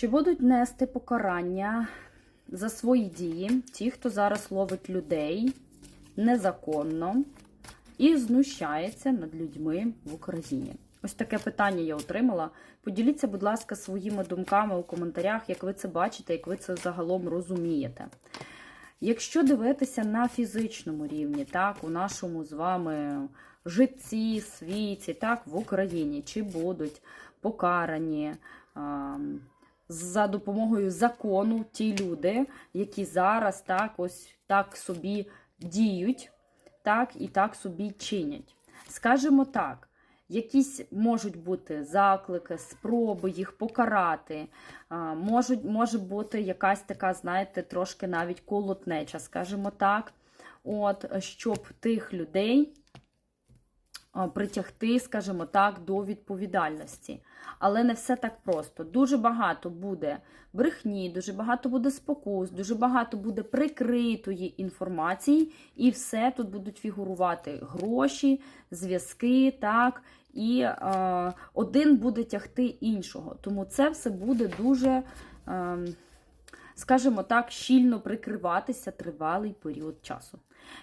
Чи будуть нести покарання за свої дії ті, хто зараз ловить людей незаконно і знущається над людьми в Україні? Ось таке питання я отримала. Поділіться, будь ласка, своїми думками у коментарях, як ви це бачите, як ви це загалом розумієте. Якщо дивитися на фізичному рівні, так, у нашому з вами житті, світі, так, в Україні, чи будуть покарані за допомогою закону ті люди, які зараз так ось так собі діють, так і так собі чинять. Скажімо так. Якісь можуть бути заклики, спроби їх покарати. Можуть, може бути якась така, знаєте, трошки навіть колотнеча, скажімо так, от, щоб тих людей притягти, скажімо так, до відповідальності. Але не все так просто. Дуже багато буде брехні, дуже багато буде спокус, дуже багато буде прикритої інформації, і все тут будуть фігурувати гроші, зв'язки, так, і е, один буде тягти іншого. Тому це все буде дуже. Е, скажімо так, щільно прикриватися тривалий період часу.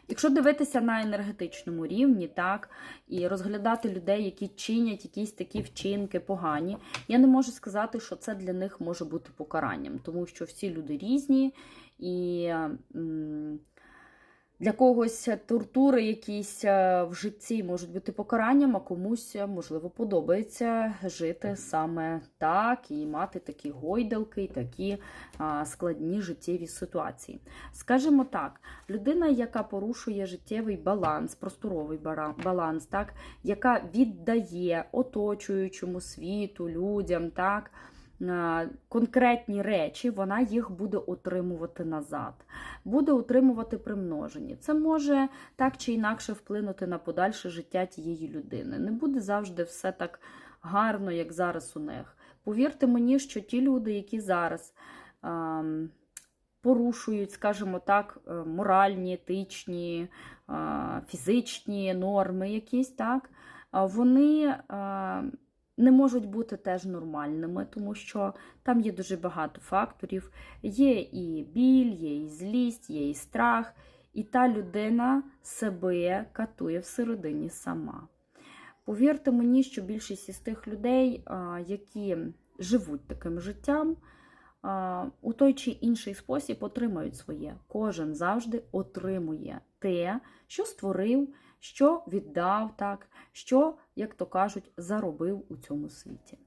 Якщо дивитися на енергетичному рівні, так, і розглядати людей, які чинять якісь такі вчинки погані, я не можу сказати, що це для них може бути покаранням, тому що всі люди різні і. М для когось тортури якісь е, в житті можуть бути покаранням, а комусь, е, можливо, подобається жити саме так і мати такі гойдалки, і такі складні життєві ситуації. Скажімо так, людина, яка порушує життєвий баланс, просторовий баланс, так, яка віддає оточуючому світу, людям, так конкретні речі, вона їх буде отримувати назад, буде отримувати примножені. Це може так чи інакше вплинути на подальше життя тієї людини. Не буде завжди все так гарно, як зараз у них. Повірте мені, що ті люди, які зараз. Порушують, скажімо так, е, моральні, етичні, фізичні норми якісь, так, вони не можуть бути теж нормальними, тому що там є дуже багато факторів. Є і біль, є і злість, є і страх. І та людина себе катує всередині сама. Повірте мені, що більшість із тих людей, які живуть таким життям, у той чи інший спосіб отримають своє. Кожен завжди отримує те, що створив що віддав, так, що, як то кажуть, заробив у цьому світі.